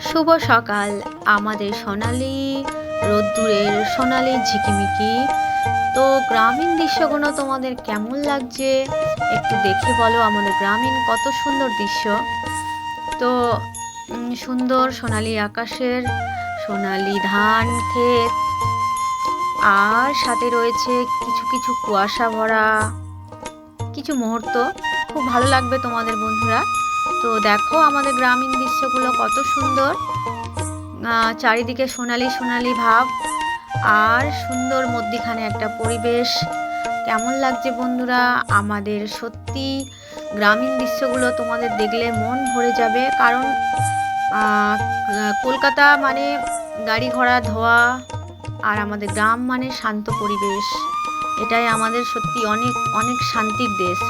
শুভ সকাল, আমাদের সোনালি রোদ্দুরের সোনালি ঝিকিমিকি। তো গ্রামীণ দৃশ্যগুলো তোমাদের কেমন লাগছে? একটু দেখে বলো আমাদের গ্রামীণ কত সুন্দর দৃশ্য। তো সুন্দর সোনালি আকাশের সোনালি ধান, ক্ষেত। আর সাথে রয়েছে কিছু কিছু কুয়াশা ভরা কিছু মুহূর্ত। খুব ভালো লাগবে তোমাদের বন্ধুরা। তো দেখো আমাদের গ্রামীণ দৃশ্যগুলো কত সুন্দর। চারিদিকে সোনালি সোনালি ভাব আর সুন্দর মধ্যিখানে একটা পরিবেশ। কেমন লাগছে বন্ধুরা? আমাদের সত্যি গ্রামীণ দৃশ্যগুলো তোমাদের দেখলে মন ভরে যাবে। কারণ কলকাতা মানে গাড়ি ঘোড়া, ধোয়া আর আমাদের গ্রাম মানে শান্ত পরিবেশ। এটাই আমাদের সত্যি অনেক অনেক শান্তির দেশ।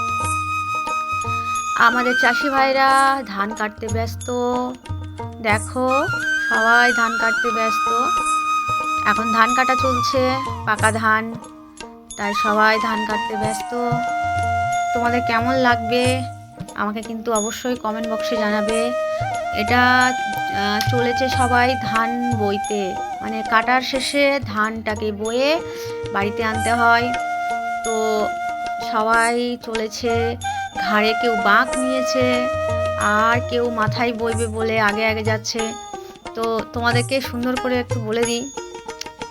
আমাদের চাষি ভাইরা ধান কাটতে ব্যস্ত। দেখো, সবাই ধান কাটতে ব্যস্ত। এখন ধান কাটা চলছে, পাকা ধান। তাই সবাই ধান কাটতে ব্যস্ত। তোমাদের কেমন লাগবে? আমাকে কিন্তু অবশ্যই কমেন্ট বক্সে জানাবে। এটা চলেছে সবাই ধান বইতে। মানে কাটার শেষে ধানটাকে বয়ে বাড়িতে আনতে হয়। তো সবাই চলেছে। ঘাড়ে কেউ বাঁক নিয়েছে, আর কেউ মাথায় বইবে বলে আগে আগে যাচ্ছে। তো তোমাদেরকে সুন্দর করে একটু বলে দিই।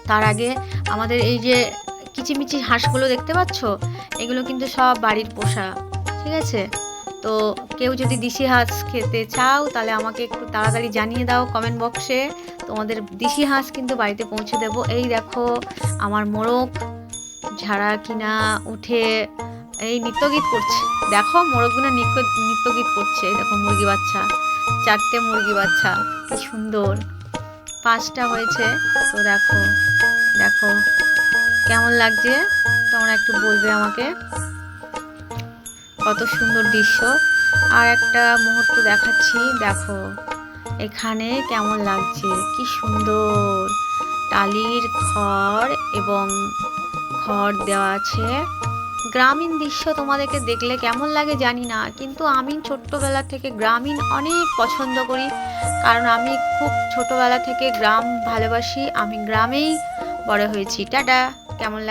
তার আগে আমাদের এই যে কিচিমিচি হাঁসগুলো দেখতে পাচ্ছ, এগুলো কিন্তু সব বাড়ির পোষা, ঠিক আছে? তো কেউ যদি দিশি হাঁস খেতে চাও, তাহলে আমাকে একটু তাড়াতাড়ি জানিয়ে দাও কমেন্ট বক্সে তোমাদের দিশি হাঁস কিন্তু বাড়িতে পৌঁছে দেবো। এই দেখো, আমার মোরগ। ঝাড়া কিনা, উঠে এই নৃত্যগীত করছে। দেখো মোরগগুলো নৃত্য, নৃত্যগীত করছে। দেখো, মুরগি বাচ্চা। চারটে মুরগি বাচ্চা। কি সুন্দর। পাঁচটা হয়েছে। তো দেখো দেখো, কেমন লাগছে? তোমরা একটু বলবে আমাকে। কত সুন্দর দৃশ্য। আর একটা মুহূর্ত দেখাচ্ছি। দেখো, এখানে কেমন লাগছে। কি সুন্দর। টালির খড় এবং খড় দেওয়া আছে। গ্রামীণ দৃশ্য তোমাদেরকে দেখলে কেমন লাগে জানি না, কিন্তু আমি ছোট্টবেলা থেকে গ্রামীণ অনেক পছন্দ করি। কারণ আমি খুব ছোটবেলা থেকে গ্রাম ভালোবাসি, আমি গ্রামেই বড় হয়েছি। টাটা, কেমন লাগে